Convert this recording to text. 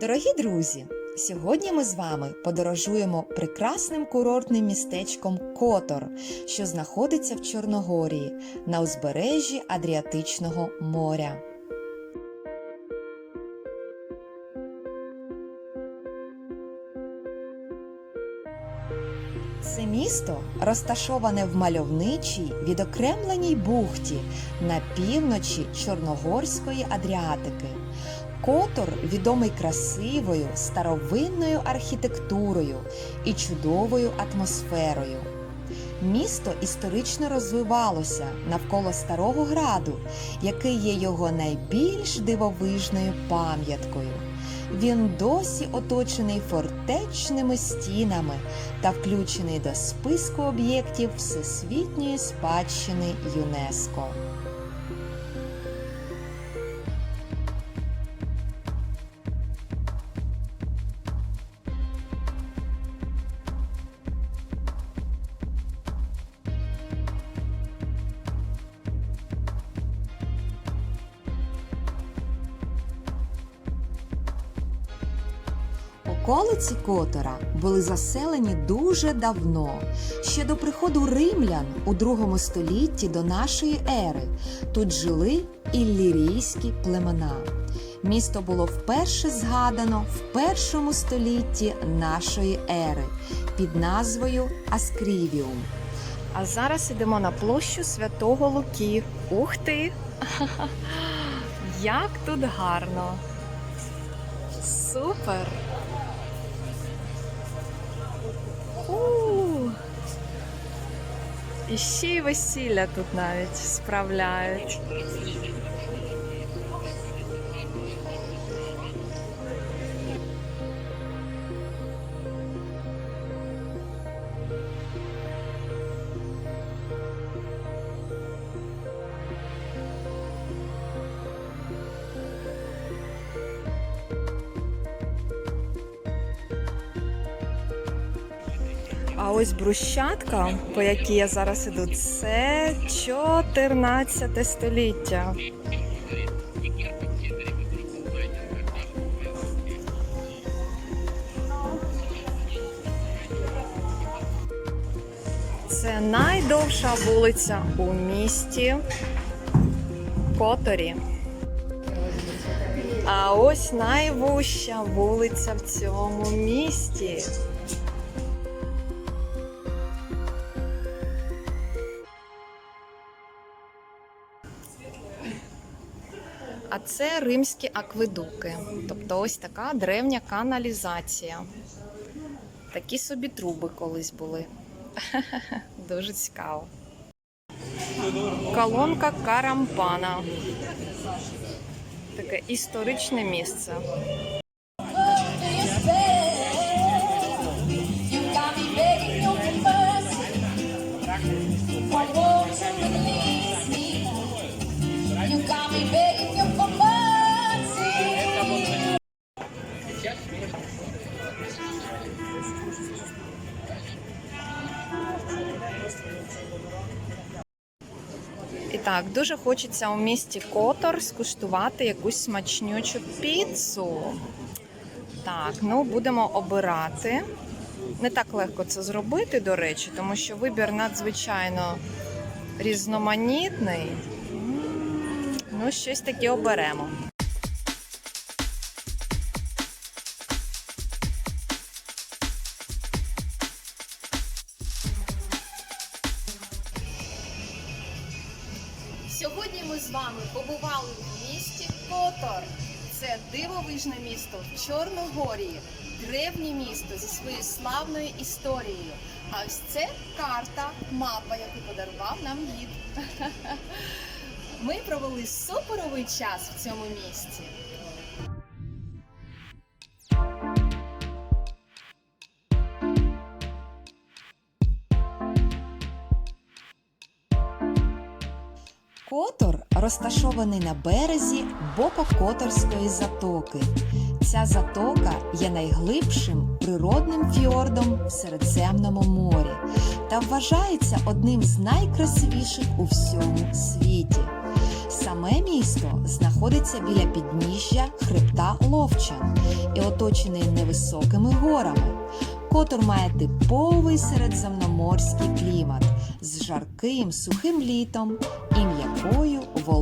Дорогі друзі! Сьогодні ми з вами подорожуємо прекрасним курортним містечком Котор, що знаходиться в Чорногорії на узбережжі Адріатичного моря. Це місто розташоване в мальовничій відокремленій бухті на півночі Чорногорської Адріатики. Котор відомий красивою старовинною архітектурою і чудовою атмосферою. Місто історично розвивалося навколо Старого Граду, який є його найбільш дивовижною пам'яткою. Він досі оточений фортечними стінами та включений до списку об'єктів Всесвітньої спадщини ЮНЕСКО. Околиці Котора були заселені дуже давно, ще до приходу римлян у другому столітті до нашої ери. Тут жили іллірійські племена. Місто було вперше згадано в першому столітті нашої ери під назвою Аскрівіум. А зараз ідемо на площу Святого Луки. Ух ти! Як тут гарно! Супер! І ще й весілля тут навіть справляють. А ось брусчатка, по якій я зараз іду, це 14 століття. Це найдовша вулиця у місті Которі. А ось найвужча вулиця в цьому місті. А це римські акведуки. Тобто ось така древня каналізація. Такі собі труби колись були. Дуже цікаво. Колонка Карампана. Таке історичне місце. І так, дуже хочеться у місті Котор скуштувати якусь смачнючу піцу. Так, ну будемо обирати. Не так легко це зробити, до речі, тому що вибір надзвичайно різноманітний. Ну, щось таке оберемо. Сьогодні ми з вами побували в місті Котор. Це дивовижне місто в Чорногорії, древнє місто зі своєю славною історією. А ось це карта, мапа, яку подарував нам гід. Ми провели суперовий час в цьому місті. Котор розташований на березі Бопокоторської затоки. Ця затока є найглибшим природним фьордом в Середземному морі та вважається одним з найкрасивіших у всьому світі. Саме місто знаходиться біля підніжжя хребта Ловчан і оточений невисокими горами. Котор має типовий середземноморський клімат з жарким сухим літом і вологою зимою.